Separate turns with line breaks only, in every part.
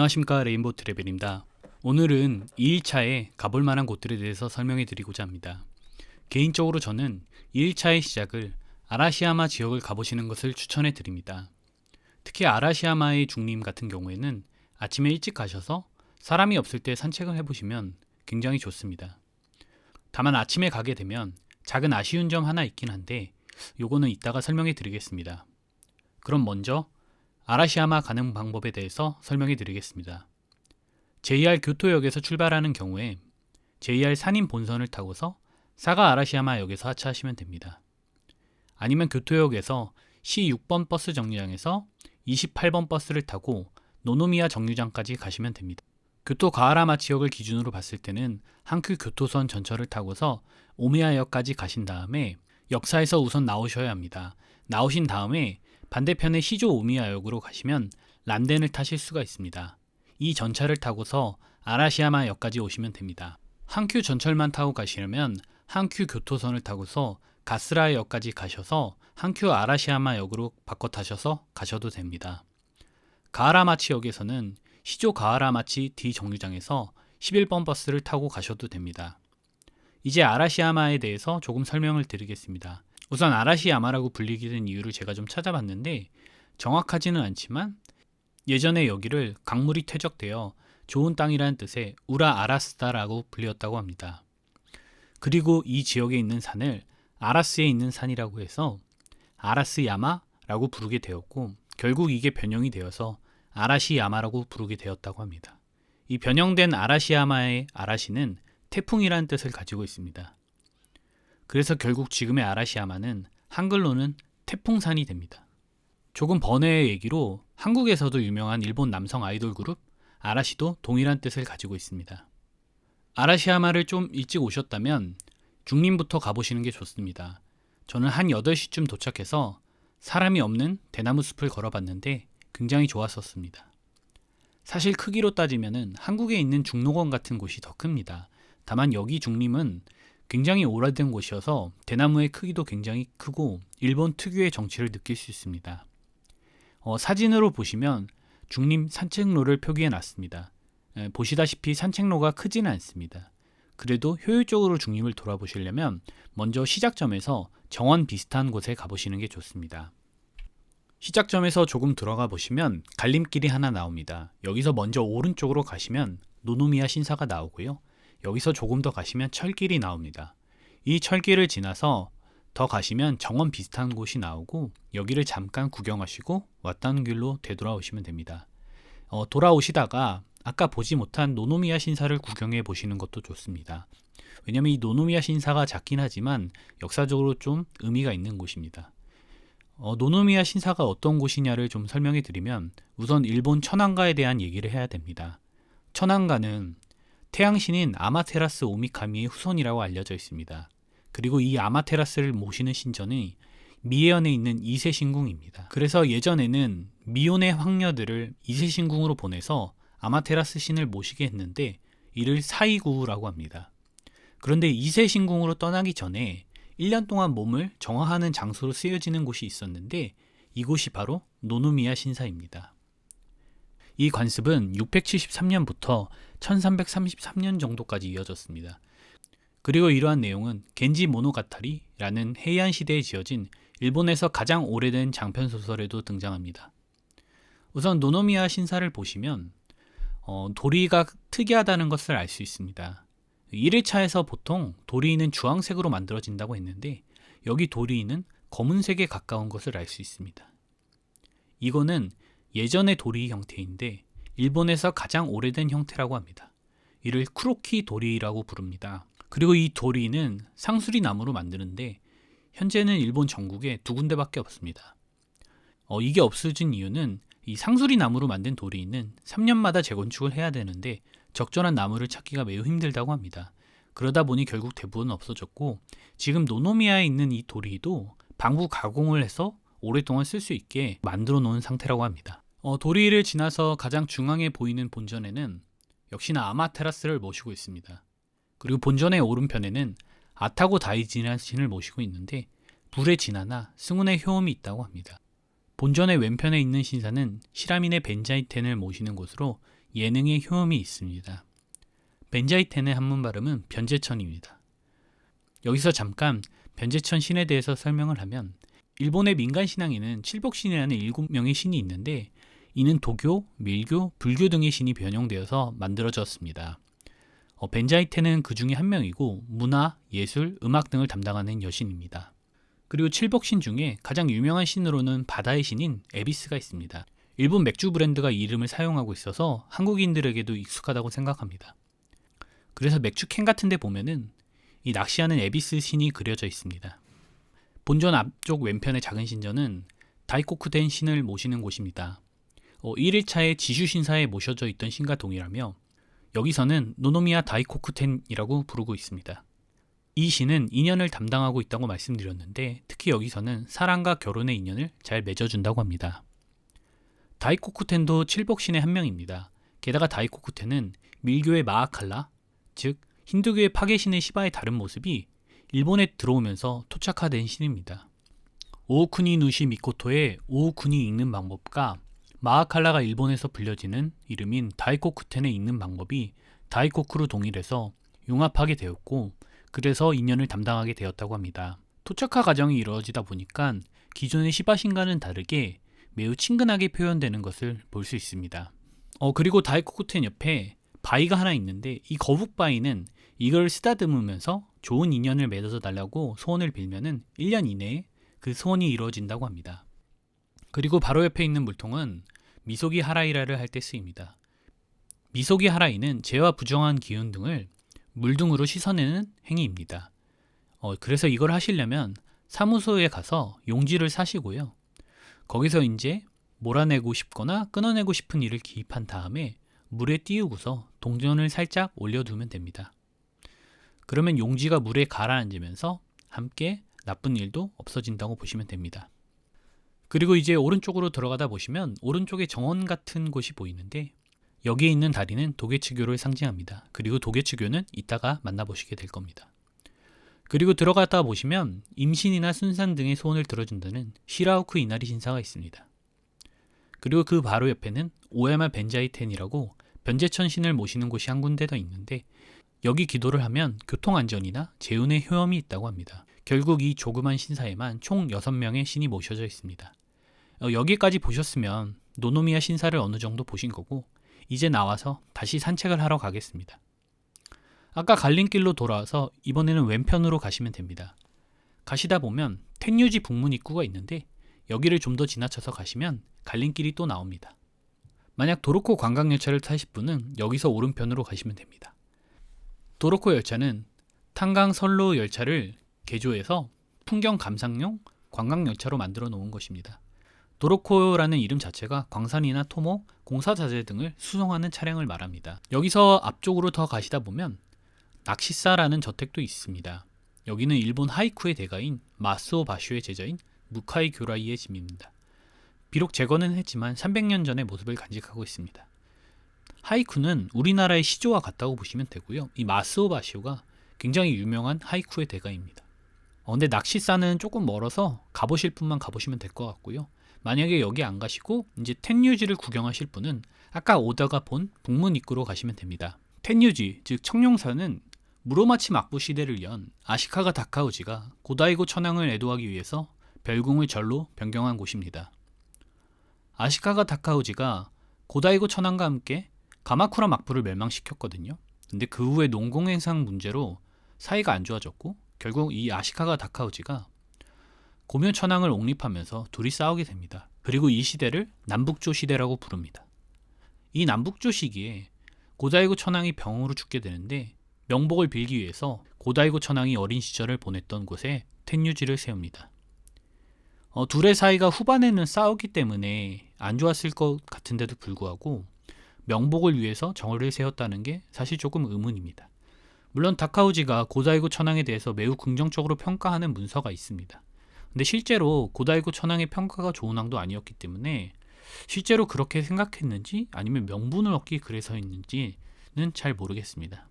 안녕하십니까 레인보우 트래벨입니다. 오늘은 2일차에 가볼 만한 곳들에 대해서 설명해 드리고자 합니다. 개인적으로 저는 2일차의 시작을 아라시야마 지역을 가보시는 것을 추천해 드립니다. 특히 아라시야마의 중림 같은 경우에는 아침에 일찍 가셔서 사람이 없을 때 산책을 해보시면 굉장히 좋습니다. 다만 아침에 가게 되면 작은 아쉬운 점 하나 있긴 한데 요거는 이따가 설명해 드리겠습니다. 그럼 먼저 아라시야마 가는 방법에 대해서 설명해 드리겠습니다. JR 교토역에서 출발하는 경우에 JR 산인 본선을 타고서 사가 아라시야마 역에서 하차하시면 됩니다. 아니면 교토역에서 C6번 버스 정류장에서 28번 버스를 타고 노노미야 정류장까지 가시면 됩니다. 교토 가하라마 지역을 기준으로 봤을 때는 한큐 교토선 전철을 타고서 오미야역까지 가신 다음에 역사에서 우선 나오셔야 합니다. 나오신 다음에 반대편의 시조 오미야 역으로 가시면 란덴을 타실 수가 있습니다. 이 전차를 타고서 아라시야마 역까지 오시면 됩니다. 한큐 전철만 타고 가시려면 한큐 교토선을 타고서 가스라역까지 가셔서 한큐 아라시야마 역으로 바꿔 타셔서 가셔도 됩니다. 가하라마치 역에서는 시조 가하라마치 D 정류장에서 11번 버스를 타고 가셔도 됩니다. 이제 아라시야마에 대해서 조금 설명을 드리겠습니다. 우선 아라시야마라고 불리게 된 이유를 제가 좀 찾아봤는데 정확하지는 않지만 예전에 여기를 강물이 퇴적되어 좋은 땅이라는 뜻의 우라 아라스다라고 불렸다고 합니다. 그리고 이 지역에 있는 산을 아라스에 있는 산이라고 해서 아라스야마라고 부르게 되었고 결국 이게 변형이 되어서 아라시야마라고 부르게 되었다고 합니다. 이 변형된 아라시야마의 아라시는 태풍이라는 뜻을 가지고 있습니다. 그래서 결국 지금의 아라시야마는 한글로는 태풍산이 됩니다. 조금 번외의 얘기로 한국에서도 유명한 일본 남성 아이돌 그룹 아라시도 동일한 뜻을 가지고 있습니다. 아라시야마를 좀 일찍 오셨다면 중림부터 가보시는 게 좋습니다. 저는 한 8시쯤 도착해서 사람이 없는 대나무 숲을 걸어봤는데 굉장히 좋았었습니다. 사실 크기로 따지면 한국에 있는 중록원 같은 곳이 더 큽니다. 다만 여기 중림은 굉장히 오래된 곳이어서 대나무의 크기도 굉장히 크고 일본 특유의 정치를 느낄 수 있습니다. 어, 사진으로 보시면 중림 산책로를 표기해 놨습니다. 에, 보시다시피 산책로가 크지는 않습니다. 그래도 효율적으로 중림을 돌아보시려면 먼저 시작점에서 정원 비슷한 곳에 가보시는 게 좋습니다. 시작점에서 조금 들어가 보시면 갈림길이 하나 나옵니다. 여기서 먼저 오른쪽으로 가시면 노노미야 신사가 나오고요. 여기서 조금 더 가시면 철길이 나옵니다. 이 철길을 지나서 더 가시면 정원 비슷한 곳이 나오고 여기를 잠깐 구경하시고 왔다는 길로 되돌아오시면 됩니다. 어, 돌아오시다가 아까 보지 못한 노노미야 신사를 구경해 보시는 것도 좋습니다. 왜냐하면 이 노노미야 신사가 작긴 하지만 역사적으로 좀 의미가 있는 곳입니다. 어, 노노미야 신사가 어떤 곳이냐를 좀 설명해 드리면 우선 일본 천황가에 대한 얘기를 해야 됩니다. 천황가는 태양신인 아마테라스 오미카미의 후손이라고 알려져 있습니다. 그리고 이 아마테라스를 모시는 신전이 미에현에 있는 이세신궁입니다. 그래서 예전에는 미혼의 황녀들을 이세신궁으로 보내서 아마테라스 신을 모시게 했는데 이를 사이구라고 합니다. 그런데 이세신궁으로 떠나기 전에 1년 동안 몸을 정화하는 장소로 쓰여지는 곳이 있었는데 이곳이 바로 노노미야 신사입니다. 이 관습은 673년부터 1333년 정도까지 이어졌습니다. 그리고 이러한 내용은 겐지 모노가타리라는 헤이안 시대에 지어진 일본에서 가장 오래된 장편 소설에도 등장합니다. 우선 노노미야 신사를 보시면 어, 도리가 특이하다는 것을 알 수 있습니다. 1회차에서 보통 도리는 주황색으로 만들어진다고 했는데 여기 도리는 검은색에 가까운 것을 알 수 있습니다. 이거는 예전의 도리 형태인데 일본에서 가장 오래된 형태라고 합니다. 이를 크로키 도리라고 부릅니다. 그리고 이 도리는 상수리 나무로 만드는데 현재는 일본 전국에 두 군데밖에 없습니다. 어, 이게 없어진 이유는 이 상수리 나무로 만든 도리는 3년마다 재건축을 해야 되는데 적절한 나무를 찾기가 매우 힘들다고 합니다. 그러다 보니 결국 대부분 없어졌고 지금 노노미아에 있는 이 도리도 방부 가공을 해서 오랫동안 쓸 수 있게 만들어 놓은 상태라고 합니다. 어, 도리를 지나서 가장 중앙에 보이는 본전에는 역시나 아마테라스를 모시고 있습니다. 그리고 본전의 오른편에는 아타고 다이지라는 신을 모시고 있는데 불의 진화나 승운의 효험이 있다고 합니다. 본전의 왼편에 있는 신사는 시라민의 벤자이텐을 모시는 곳으로 예능의 효험이 있습니다. 벤자이텐의 한문 발음은 변제천입니다. 여기서 잠깐 변제천 신에 대해서 설명을 하면 일본의 민간 신앙에는 칠복신이라는 일곱 명의 신이 있는데 이는 도교, 밀교, 불교 등의 신이 변형되어서 만들어졌습니다. 어, 벤자이테는 그 중에 한 명이고 문화, 예술, 음악 등을 담당하는 여신입니다. 그리고 칠복신 중에 가장 유명한 신으로는 바다의 신인 에비스가 있습니다. 일본 맥주 브랜드가 이 이름을 사용하고 있어서 한국인들에게도 익숙하다고 생각합니다. 그래서 맥주 캔 같은 데 보면은 이 낚시하는 에비스 신이 그려져 있습니다. 본전 앞쪽 왼편의 작은 신전은 다이코쿠덴 신을 모시는 곳입니다. 어, 1일차에 지슈 신사에 모셔져 있던 신과 동일하며 여기서는 노노미야 다이코쿠텐이라고 부르고 있습니다. 이 신은 인연을 담당하고 있다고 말씀드렸는데 특히 여기서는 사랑과 결혼의 인연을 잘 맺어준다고 합니다. 다이코쿠텐도 칠복신의 한 명입니다. 게다가 다이코쿠텐은 밀교의 마아칼라, 즉 힌두교의 파괴신의 시바의 다른 모습이 일본에 들어오면서 토착화된 신입니다. 오우쿠니 누시 미코토의 오우쿠니 읽는 방법과 마아칼라가 일본에서 불려지는 이름인 다이코쿠텐에 읽는 방법이 다이코쿠로 동일해서 융합하게 되었고 그래서 인연을 담당하게 되었다고 합니다. 토착화 과정이 이루어지다 보니까 기존의 시바신과는 다르게 매우 친근하게 표현되는 것을 볼 수 있습니다. 어, 그리고 다이코쿠텐 옆에 바위가 하나 있는데 이 거북 바위는 이걸 쓰다듬으면서 좋은 인연을 맺어서 달라고 소원을 빌면은 1년 이내에 그 소원이 이루어진다고 합니다. 그리고 바로 옆에 있는 물통은 미소기 하라이라를 할 때 쓰입니다. 미소기 하라이는 재와 부정한 기운 등을 물등으로 씻어내는 행위입니다. 어, 그래서 이걸 하시려면 사무소에 가서 용지를 사시고요. 거기서 이제 몰아내고 싶거나 끊어내고 싶은 일을 기입한 다음에 물에 띄우고서 동전을 살짝 올려두면 됩니다. 그러면 용지가 물에 가라앉으면서 함께 나쁜 일도 없어진다고 보시면 됩니다. 그리고 이제 오른쪽으로 들어가다 보시면 오른쪽에 정원 같은 곳이 보이는데 여기에 있는 다리는 도개치교를 상징합니다. 그리고 도개치교는 이따가 만나보시게 될 겁니다. 그리고 들어갔다 보시면 임신이나 순산 등의 소원을 들어준다는 시라우크 이나리 신사가 있습니다. 그리고 그 바로 옆에는 오야마 벤자이텐이라고 변제천 신을 모시는 곳이 한 군데 더 있는데 여기 기도를 하면 교통안전이나 재운의 효험이 있다고 합니다. 결국 이 조그만 신사에만 총 6명의 신이 모셔져 있습니다. 어, 여기까지 보셨으면 노노미야 신사를 어느 정도 보신 거고 이제 나와서 다시 산책을 하러 가겠습니다. 아까 갈림길로 돌아와서 이번에는 왼편으로 가시면 됩니다. 가시다 보면 텐유지 북문 입구가 있는데 여기를 좀 더 지나쳐서 가시면 갈림길이 또 나옵니다. 만약 도로코 관광 열차를 타실 분은 여기서 오른편으로 가시면 됩니다. 도로코 열차는 탄강 선로 열차를 개조해서 풍경 감상용 관광 열차로 만들어 놓은 것입니다. 도로코라는 이름 자체가 광산이나 토목, 공사자재 등을 수송하는 차량을 말합니다. 여기서 앞쪽으로 더 가시다 보면 낚시사라는 저택도 있습니다. 여기는 일본 하이쿠의 대가인 마스오 바슈의 제자인 무카이 교라이의 집입니다. 비록 재건은 했지만 300년 전의 모습을 간직하고 있습니다. 하이쿠는 우리나라의 시조와 같다고 보시면 되고요. 이 마스오 바슈가 굉장히 유명한 하이쿠의 대가입니다. 어, 근데 낚시사는 조금 멀어서 가보실 분만 가보시면 될 것 같고요. 만약에 여기 안 가시고 이제 텐유지를 구경하실 분은 아까 오다가 본 북문 입구로 가시면 됩니다. 텐유지, 즉 청룡사는 무로마치 막부 시대를 연 아시카가 다카우지가 고다이고 천황을 애도하기 위해서 별궁을 절로 변경한 곳입니다. 아시카가 다카우지가 고다이고 천황과 함께 가마쿠라 막부를 멸망시켰거든요. 근데 그 후에 농공행상 문제로 사이가 안 좋아졌고 결국 이 아시카가 다카우지가 고면 천황을 옹립하면서 둘이 싸우게 됩니다. 그리고 이 시대를 남북조 시대라고 부릅니다. 이 남북조 시기에 고다이고 천황이 병으로 죽게 되는데 명복을 빌기 위해서 고다이고 천황이 어린 시절을 보냈던 곳에 텐유지를 세웁니다. 어, 둘의 사이가 후반에는 싸우기 때문에 안 좋았을 것 같은데도 불구하고 명복을 위해서 정을 세웠다는 게 사실 조금 의문입니다. 물론 다카우지가 고다이고 천황에 대해서 매우 긍정적으로 평가하는 문서가 있습니다. 근데 실제로 고다이고 천황의 평가가 좋은 왕도 아니었기 때문에 실제로 그렇게 생각했는지 아니면 명분을 얻기 그래서 했는지는 잘 모르겠습니다.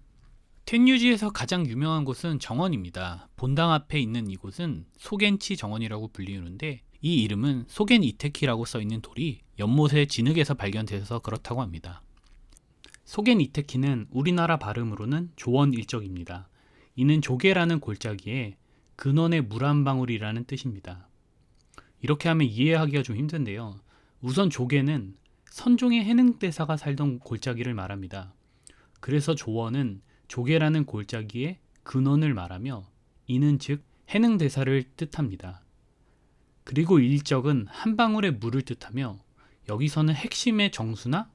텐유지에서 가장 유명한 곳은 정원입니다. 본당 앞에 있는 이곳은 소겐치 정원이라고 불리는데 이 이름은 소겐 이테키라고 써 있는 돌이 연못의 진흙에서 발견돼서 그렇다고 합니다. 소겐 이테키는 우리나라 발음으로는 조원 일적입니다. 이는 조개라는 골짜기에 근원의 물 한 방울이라는 뜻입니다. 이렇게 하면 이해하기가 좀 힘든데요. 우선 조개는 선종의 해능대사가 살던 골짜기를 말합니다. 그래서 조원은 조개라는 골짜기의 근원을 말하며 이는 즉 해능대사를 뜻합니다. 그리고 일적은 한 방울의 물을 뜻하며 여기서는 핵심의 정수나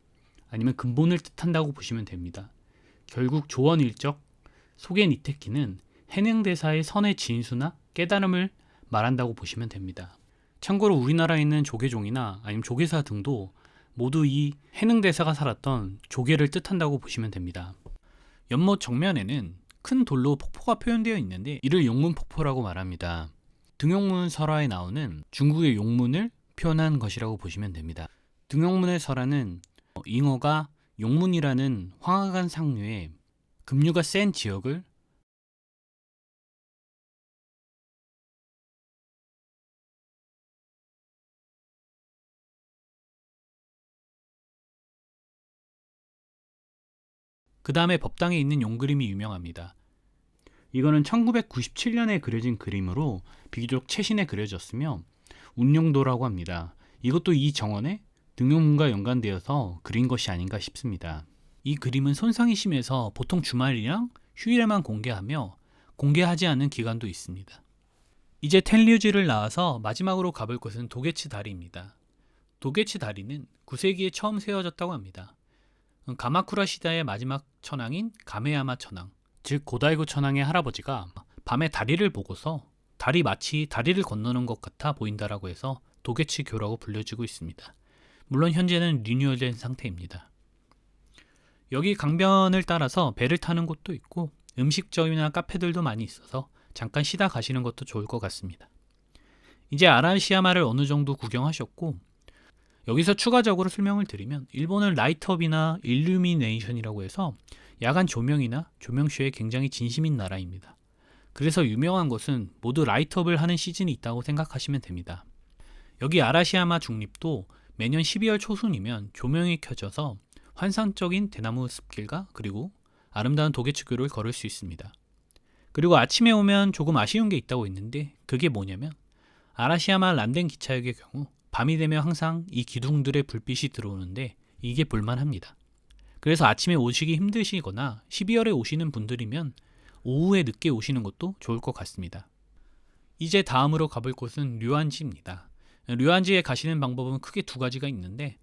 아니면 근본을 뜻한다고 보시면 됩니다. 결국 조원 일적 속의 니테키는 해능대사의 선의 진수나 깨달음을 말한다고 보시면 됩니다. 참고로 우리나라에 있는 조계종이나 아니면 조계사 등도 모두 이 해능 대사가 살았던 조계를 뜻한다고 보시면 됩니다. 연못 정면에는 큰 돌로 폭포가 표현되어 있는데 이를 용문 폭포라고 말합니다. 등용문 설화에 나오는 중국의 용문을 표현한 것이라고 보시면 됩니다. 등용문의 설화는 잉어가 용문이라는 황하간 상류에 급류가 센 지역을 그 다음에 법당에 있는 용그림이 유명합니다. 이거는 1997년에 그려진 그림으로 비교적 최신에 그려졌으며 운용도라고 합니다. 이것도 이 정원에 등용문과 연관되어서 그린 것이 아닌가 싶습니다. 이 그림은 손상이 심해서 보통 주말이랑 휴일에만 공개하며 공개하지 않은 기간도 있습니다. 이제 텐류지를 나와서 마지막으로 가볼 곳은 도게치 다리입니다. 도게치 다리는 9세기에 처음 세워졌다고 합니다. 가마쿠라 시대의 마지막 천황인 가메야마 천황, 즉 고다이고 천황의 할아버지가 밤에 다리를 보고서 달이 마치 다리를 건너는 것 같아 보인다라고 해서 도게치교라고 불려지고 있습니다. 물론 현재는 리뉴얼된 상태입니다. 여기 강변을 따라서 배를 타는 곳도 있고 음식점이나 카페들도 많이 있어서 잠깐 쉬다 가시는 것도 좋을 것 같습니다. 이제 아라시야마를 어느 정도 구경하셨고 여기서 추가적으로 설명을 드리면 일본은 라이트업이나 일루미네이션이라고 해서 야간 조명이나 조명쇼에 굉장히 진심인 나라입니다. 그래서 유명한 곳은 모두 라이트업을 하는 시즌이 있다고 생각하시면 됩니다. 여기 아라시야마 중립도 매년 12월 초순이면 조명이 켜져서 환상적인 대나무 숲길과 그리고 아름다운 도계측교를 걸을 수 있습니다. 그리고 아침에 오면 조금 아쉬운 게 있다고 했는데 그게 뭐냐면 아라시야마 란덴 기차역의 경우 밤이 되면 항상 이 기둥들의 불빛이 들어오는데 이게 볼만합니다. 그래서 아침에 오시기 힘드시거나 12월에 오시는 분들이면 오후에 늦게 오시는 것도 좋을 것 같습니다. 이제 다음으로 가볼 곳은 류안지입니다. 류안지에 가시는 방법은 크게 두 가지가 있는데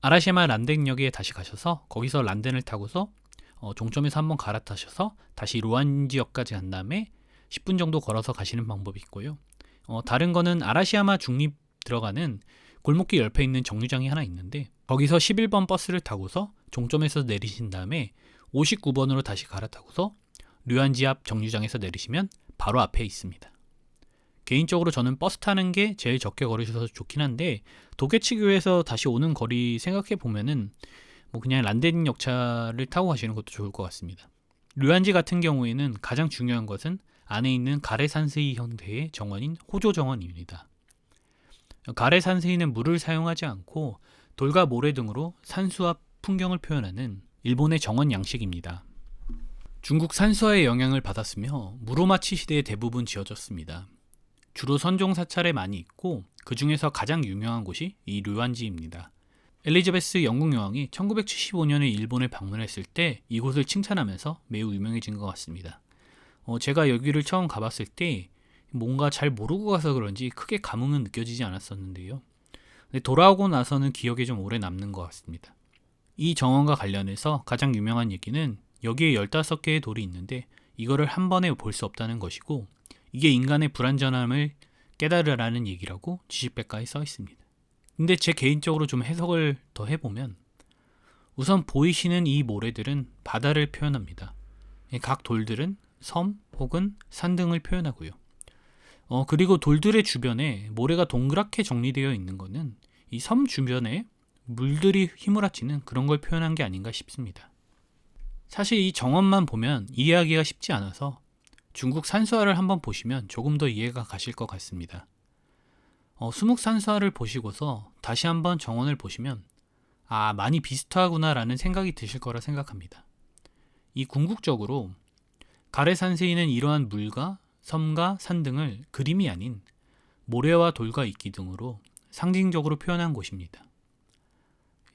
아라시마 란덴역에 다시 가셔서 거기서 란덴을 타고서 어, 종점에서 한번 갈아타셔서 다시 루안지역까지 간 다음에 10분 정도 걸어서 가시는 방법이 있고요. 어, 다른 거는 아라시야마 중립 들어가는 골목길 옆에 있는 정류장이 하나 있는데 거기서 11번 버스를 타고서 종점에서 내리신 다음에 59번으로 다시 갈아타고서 류안지 앞 정류장에서 내리시면 바로 앞에 있습니다. 개인적으로 저는 버스 타는 게 제일 적게 걸으셔서 좋긴 한데 도계치교에서 다시 오는 거리 생각해 보면은 뭐 그냥 란덴 역차를 타고 가시는 것도 좋을 것 같습니다. 류안지 같은 경우에는 가장 중요한 것은 안에 있는 가레산스이 형태의 정원인 호조 정원입니다. 가레산스이는 물을 사용하지 않고 돌과 모래 등으로 산수와 풍경을 표현하는 일본의 정원 양식입니다. 중국 산수화의 영향을 받았으며 무로마치 시대에 대부분 지어졌습니다. 주로 선종 사찰에 많이 있고 그 중에서 가장 유명한 곳이 이 류안지입니다. 엘리자베스 영국 여왕이 1975년에 일본을 방문했을 때 이곳을 칭찬하면서 매우 유명해진 것 같습니다. 어, 제가 여기를 처음 가봤을 때 뭔가 잘 모르고 가서 그런지 크게 감흥은 느껴지지 않았었는데요. 돌아오고 나서는 기억에 좀 오래 남는 것 같습니다. 이 정원과 관련해서 가장 유명한 얘기는 여기에 15개의 돌이 있는데 이거를 한 번에 볼 수 없다는 것이고 이게 인간의 불완전함을 깨달으라는 얘기라고 지식백과에 써 있습니다. 근데 제 개인적으로 좀 해석을 더 해보면 우선 보이시는 이 모래들은 바다를 표현합니다. 각 돌들은 섬 혹은 산 등을 표현하고요. 어, 그리고 돌들의 주변에 모래가 동그랗게 정리되어 있는 것은 이 섬 주변에 물들이 휘몰아치는 그런 걸 표현한 게 아닌가 싶습니다. 사실 이 정원만 보면 이해하기가 쉽지 않아서 중국 산수화를 한번 보시면 조금 더 이해가 가실 것 같습니다. 어, 수묵 산수화를 보시고서 다시 한번 정원을 보시면 아, 많이 비슷하구나라는 생각이 드실 거라 생각합니다. 이 궁극적으로 가레산세이는 이러한 물과 섬과 산 등을 그림이 아닌 모래와 돌과 이끼 등으로 상징적으로 표현한 곳입니다.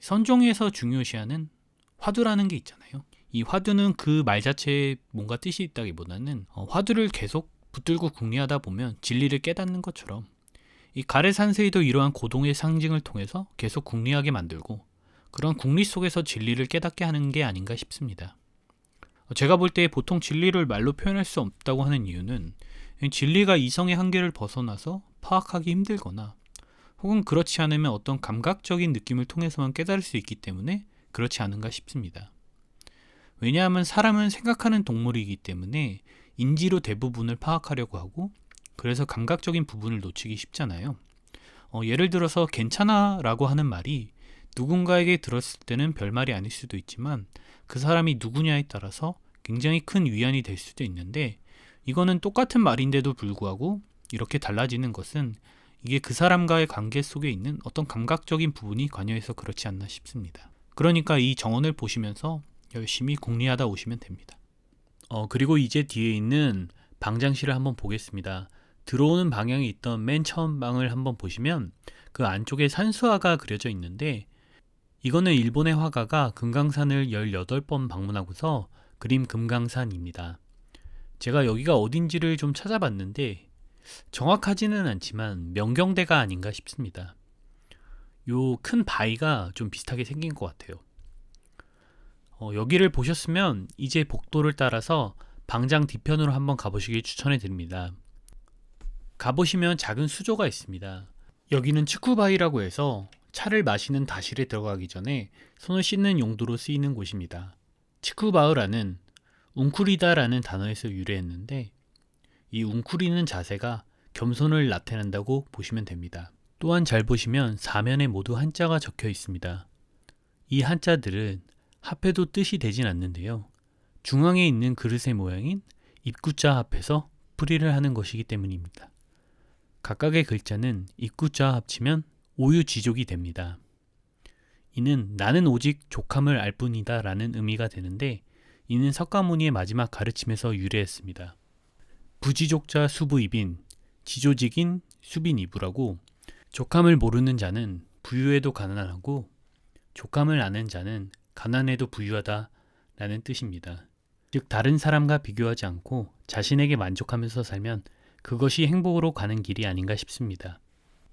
선종에서 중요시하는 화두라는 게 있잖아요. 이 화두는 그 말 자체에 뭔가 뜻이 있다기보다는 어, 화두를 계속 붙들고 궁리하다 보면 진리를 깨닫는 것처럼 이 가레산세이도 이러한 고동의 상징을 통해서 계속 궁리하게 만들고 그런 궁리 속에서 진리를 깨닫게 하는 게 아닌가 싶습니다. 어, 제가 볼 때 보통 진리를 말로 표현할 수 없다고 하는 이유는 진리가 이성의 한계를 벗어나서 파악하기 힘들거나 혹은 그렇지 않으면 어떤 감각적인 느낌을 통해서만 깨달을 수 있기 때문에 그렇지 않은가 싶습니다. 왜냐하면 사람은 생각하는 동물이기 때문에 인지로 대부분을 파악하려고 하고 그래서 감각적인 부분을 놓치기 쉽잖아요. 어, 예를 들어서 괜찮아 라고 하는 말이 누군가에게 들었을 때는 별말이 아닐 수도 있지만 그 사람이 누구냐에 따라서 굉장히 큰 위안이 될 수도 있는데 이거는 똑같은 말인데도 불구하고 이렇게 달라지는 것은 이게 그 사람과의 관계 속에 있는 어떤 감각적인 부분이 관여해서 그렇지 않나 싶습니다. 그러니까 이 정원을 보시면서 열심히 궁리하다 오시면 됩니다. 어, 그리고 이제 뒤에 있는 방장실을 한번 보겠습니다. 들어오는 방향에 있던 맨 처음 방을 한번 보시면 그 안쪽에 산수화가 그려져 있는데 이거는 일본의 화가가 금강산을 18번 방문하고서 그림 금강산입니다. 제가 여기가 어딘지를 좀 찾아봤는데 정확하지는 않지만 명경대가 아닌가 싶습니다. 요 큰 바위가 좀 비슷하게 생긴 것 같아요. 어, 여기를 보셨으면 이제 복도를 따라서 방장 뒤편으로 한번 가보시길 추천해 드립니다. 가보시면 작은 수조가 있습니다. 여기는 축구바위라고 해서 차를 마시는 다실에 들어가기 전에 손을 씻는 용도로 쓰이는 곳입니다. 치쿠바우라는 웅쿠리다라는 단어에서 유래했는데 이 웅쿠리는 자세가 겸손을 나타낸다고 보시면 됩니다. 또한 잘 보시면 사면에 모두 한자가 적혀 있습니다. 이 한자들은 합해도 뜻이 되진 않는데요. 중앙에 있는 그릇의 모양인 입구자 합해서 풀이를 하는 것이기 때문입니다. 각각의 글자는 입구자 합치면 오유지족이 됩니다. 이는 나는 오직 족함을 알 뿐이다 라는 의미가 되는데 이는 석가모니의 마지막 가르침에서 유래했습니다. 부지족자 수부입인 지조직인 수빈이부라고 족함을 모르는 자는 부유에도 가난하고 족함을 아는 자는 가난해도 부유하다 라는 뜻입니다. 즉 다른 사람과 비교하지 않고 자신에게 만족하면서 살면 그것이 행복으로 가는 길이 아닌가 싶습니다.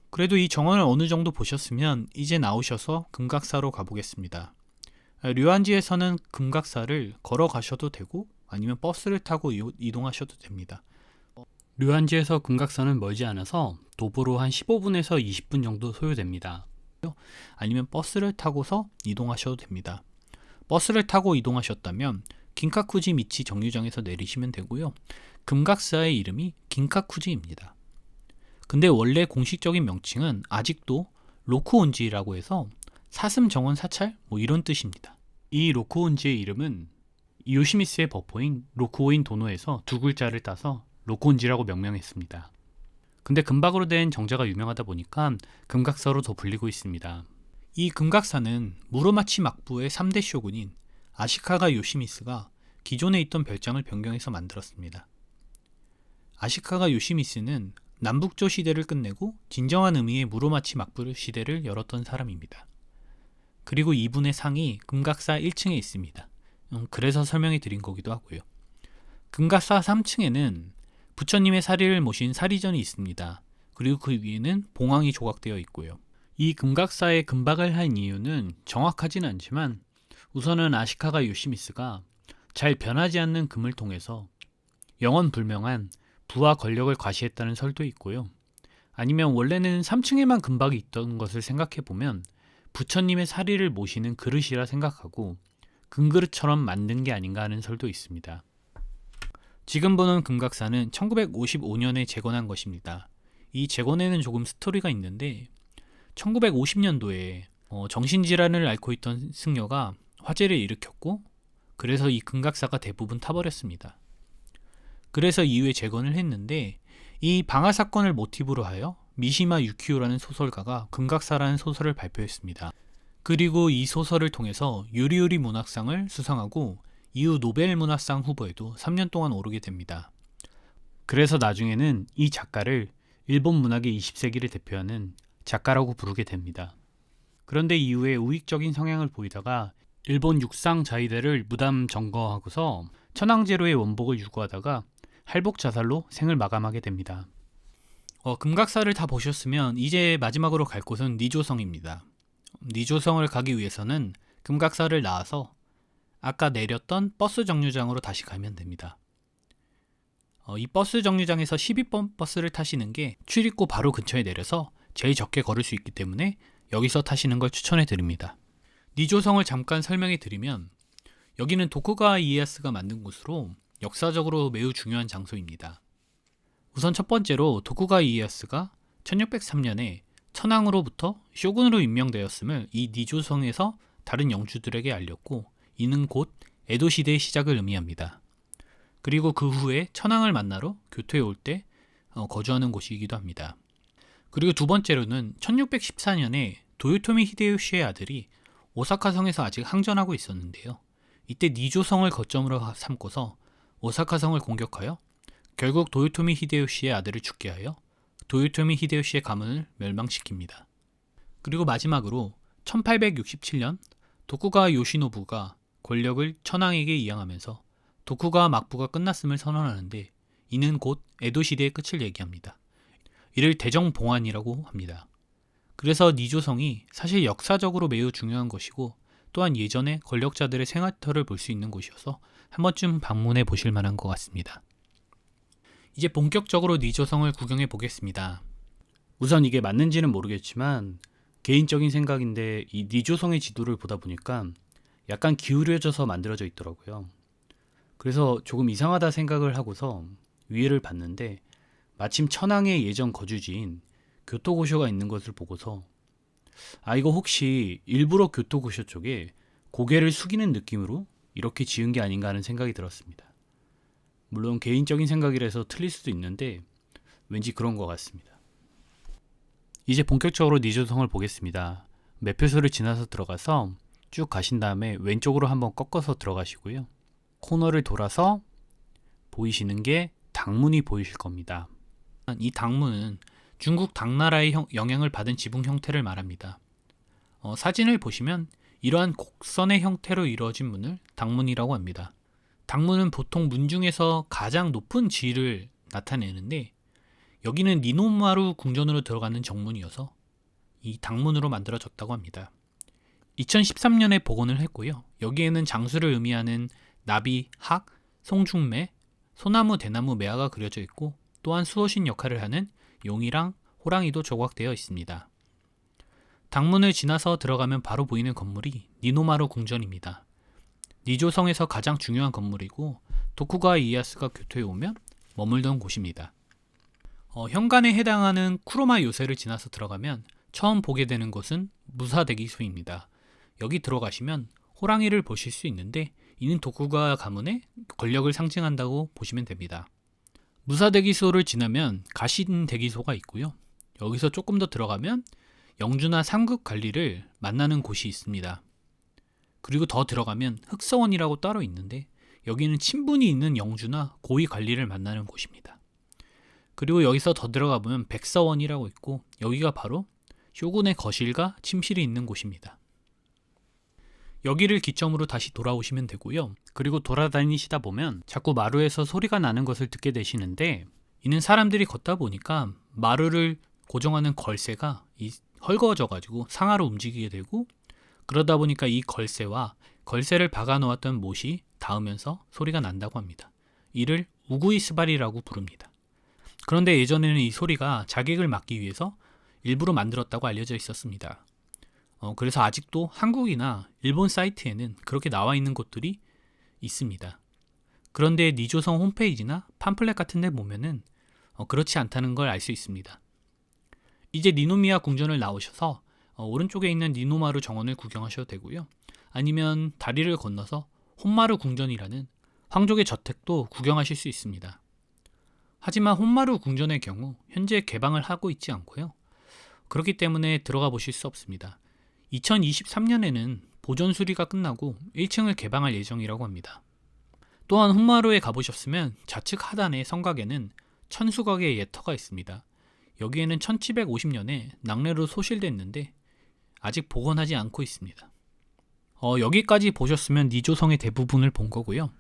그래도 이 정원을 어느 정도 보셨으면 이제 나오셔서 금각사로 가보겠습니다. 류안지에서는 금각사를 걸어가셔도 되고 아니면 버스를 타고 이동하셔도 됩니다. 류안지에서 금각사는 멀지 않아서 도보로 한 15분에서 20분 정도 소요됩니다. 아니면 버스를 타고서 이동하셔도 됩니다. 버스를 타고 이동하셨다면 긴카쿠지 미치 정류장에서 내리시면 되고요. 금각사의 이름이 긴카쿠지입니다. 근데 원래 공식적인 명칭은 아직도 로쿠온지라고 해서 사슴 정원 사찰 뭐 이런 뜻입니다. 이 로쿠온지의 이름은 요시미스의 버퍼인 로쿠오인 도노에서 두 글자를 따서 로쿠온지라고 명명했습니다. 근데 금박으로 된 정자가 유명하다 보니까 금각사로 더 불리고 있습니다. 이 금각사는 무로마치 막부의 3대 쇼군인 아시카가 요시미스가 기존에 있던 별장을 변경해서 만들었습니다. 아시카가 요시미스는 남북조 시대를 끝내고 진정한 의미의 무로마치 막부 시대를 열었던 사람입니다. 그리고 이분의 상이 금각사 1층에 있습니다. 음, 그래서 설명해 드린 거기도 하고요. 금각사 3층에는 부처님의 사리를 모신 사리전이 있습니다. 그리고 그 위에는 봉황이 조각되어 있고요. 이 금각사에 금박을 한 이유는 정확하진 않지만 우선은 아시카가 요시미스가 잘 변하지 않는 금을 통해서 영원 불명한 부와 권력을 과시했다는 설도 있고요. 아니면 원래는 3층에만 금박이 있던 것을 생각해 보면 부처님의 사리를 모시는 그릇이라 생각하고 금그릇처럼 만든 게 아닌가 하는 설도 있습니다. 지금 보는 금각사는 1955년에 재건한 것입니다. 이 재건에는 조금 스토리가 있는데 1950년도에 어, 정신질환을 앓고 있던 승려가 화재를 일으켰고 그래서 이 금각사가 대부분 타버렸습니다. 그래서 이후에 재건을 했는데 이 방화 사건을 모티브로 하여 미시마 유키오라는 소설가가 금각사라는 소설을 발표했습니다. 그리고 이 소설을 통해서 유리유리 문학상을 수상하고 이후 노벨 문학상 후보에도 3년 동안 오르게 됩니다. 그래서 나중에는 이 작가를 일본 문학의 20세기를 대표하는 작가라고 부르게 됩니다. 그런데 이후에 우익적인 성향을 보이다가 일본 육상 자위대를 무담 점거하고서 천황제로의 원복을 유구하다가 할복 자살로 생을 마감하게 됩니다. 어, 금각사를 다 보셨으면 이제 마지막으로 갈 곳은 니조성입니다. 니조성을 가기 위해서는 금각사를 나와서 아까 내렸던 버스 정류장으로 다시 가면 됩니다. 어, 이 버스 정류장에서 12번 버스를 타시는 게 출입구 바로 근처에 내려서 제일 적게 걸을 수 있기 때문에 여기서 타시는 걸 추천해 드립니다. 니조성을 잠깐 설명해 드리면 여기는 도쿠가와 이에야스가 만든 곳으로 역사적으로 매우 중요한 장소입니다. 우선 첫 번째로 도쿠가 이에야스가 1603년에 천황으로부터 쇼군으로 임명되었음을 이 니조성에서 다른 영주들에게 알렸고 이는 곧 에도 시대의 시작을 의미합니다. 그리고 그 후에 천황을 만나러 교토에 올때 어, 거주하는 곳이기도 합니다. 그리고 두 번째로는 1614년에 도요토미 히데요시의 아들이 오사카성에서 아직 항전하고 있었는데요. 이때 니조성을 거점으로 삼고서 오사카성을 공격하여 결국 도요토미 히데요시의 아들을 죽게 하여 도요토미 히데요시의 가문을 멸망시킵니다. 그리고 마지막으로 1867년 도쿠가와 요시노부가 권력을 천황에게 이양하면서 도쿠가와 막부가 끝났음을 선언하는데 이는 곧 에도 시대의 끝을 얘기합니다. 이를 대정봉환이라고 합니다. 그래서 니조성이 사실 역사적으로 매우 중요한 것이고 또한 예전에 권력자들의 생활터를 볼 수 있는 곳이어서 한 번쯤 방문해 보실 만한 것 같습니다. 이제 본격적으로 니조성을 구경해 보겠습니다. 우선 이게 맞는지는 모르겠지만 개인적인 생각인데 이 니조성의 지도를 보다 보니까 약간 기울여져서 만들어져 있더라고요. 그래서 조금 이상하다 생각을 하고서 위에를 봤는데 마침 천황의 예전 거주지인 교토고쇼가 있는 것을 보고서 아 이거 혹시 일부러 교토고쇼 쪽에 고개를 숙이는 느낌으로 이렇게 지은 게 아닌가 하는 생각이 들었습니다. 물론 개인적인 생각이라서 틀릴 수도 있는데 왠지 그런 것 같습니다. 이제 본격적으로 니조성을 보겠습니다. 매표소를 지나서 들어가서 쭉 가신 다음에 왼쪽으로 한번 꺾어서 들어가시고요. 코너를 돌아서 보이시는 게 당문이 보이실 겁니다. 이 당문은 중국 당나라의 형, 영향을 받은 지붕 형태를 말합니다. 어, 사진을 보시면 이러한 곡선의 형태로 이루어진 문을 당문이라고 합니다. 당문은 보통 문 중에서 가장 높은 지위를 나타내는데 여기는 니노마루 궁전으로 들어가는 정문이어서 이 당문으로 만들어졌다고 합니다. 2013년에 복원을 했고요. 여기에는 장수를 의미하는 나비, 학, 송중매, 소나무, 대나무, 매화가 그려져 있고 또한 수호신 역할을 하는 용이랑 호랑이도 조각되어 있습니다. 당문을 지나서 들어가면 바로 보이는 건물이 니노마루 궁전입니다. 니조성에서 가장 중요한 건물이고 도쿠가와 이에야스가 교토에 오면 머물던 곳입니다. 어, 현관에 해당하는 쿠로마 요새를 지나서 들어가면 처음 보게 되는 곳은 무사대기소입니다. 여기 들어가시면 호랑이를 보실 수 있는데 이는 도쿠가 가문의 권력을 상징한다고 보시면 됩니다. 무사대기소를 지나면 가신대기소가 있고요. 여기서 조금 더 들어가면 영주나 상급 관리를 만나는 곳이 있습니다. 그리고 더 들어가면 흑서원이라고 따로 있는데 여기는 친분이 있는 영주나 고위 관리를 만나는 곳입니다. 그리고 여기서 더 들어가 보면 백서원이라고 있고 여기가 바로 쇼군의 거실과 침실이 있는 곳입니다. 여기를 기점으로 다시 돌아오시면 되고요. 그리고 돌아다니시다 보면 자꾸 마루에서 소리가 나는 것을 듣게 되시는데 이는 사람들이 걷다 보니까 마루를 고정하는 걸쇠가 헐거워져 가지고 상하로 움직이게 되고 그러다 보니까 이 걸쇠와 걸쇠를 박아 놓았던 못이 닿으면서 소리가 난다고 합니다. 이를 우구이스발이라고 부릅니다. 그런데 예전에는 이 소리가 자객을 막기 위해서 일부러 만들었다고 알려져 있었습니다. 어, 그래서 아직도 한국이나 일본 사이트에는 그렇게 나와 있는 곳들이 있습니다. 그런데 니조성 홈페이지나 팜플렛 같은 데 보면은 어, 그렇지 않다는 걸 알 수 있습니다. 이제 니노미야 궁전을 나오셔서 어, 오른쪽에 있는 니노마루 정원을 구경하셔도 되고요. 아니면 다리를 건너서 혼마루 궁전이라는 황족의 저택도 구경하실 수 있습니다. 하지만 혼마루 궁전의 경우 현재 개방을 하고 있지 않고요. 그렇기 때문에 들어가 보실 수 없습니다. 2023년에는 보존 수리가 끝나고 1층을 개방할 예정이라고 합니다. 또한 홈마루에 가보셨으면 좌측 하단의 성곽에는 천수각의 예터가 있습니다. 여기에는 1750년에 낙뢰로 소실됐는데 아직 복원하지 않고 있습니다. 어, 여기까지 보셨으면 니조성의 대부분을 본 거고요.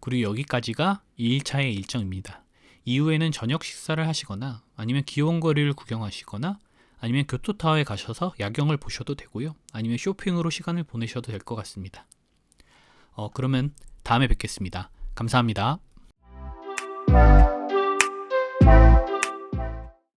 그리고 여기까지가 2일차의 일정입니다. 이후에는 저녁 식사를 하시거나 아니면 귀여운 거리를 구경하시거나 아니면 교토타워에 가셔서 야경을 보셔도 되고요. 아니면 쇼핑으로 시간을 보내셔도 될 것 같습니다. 어, 그러면 다음에 뵙겠습니다. 감사합니다.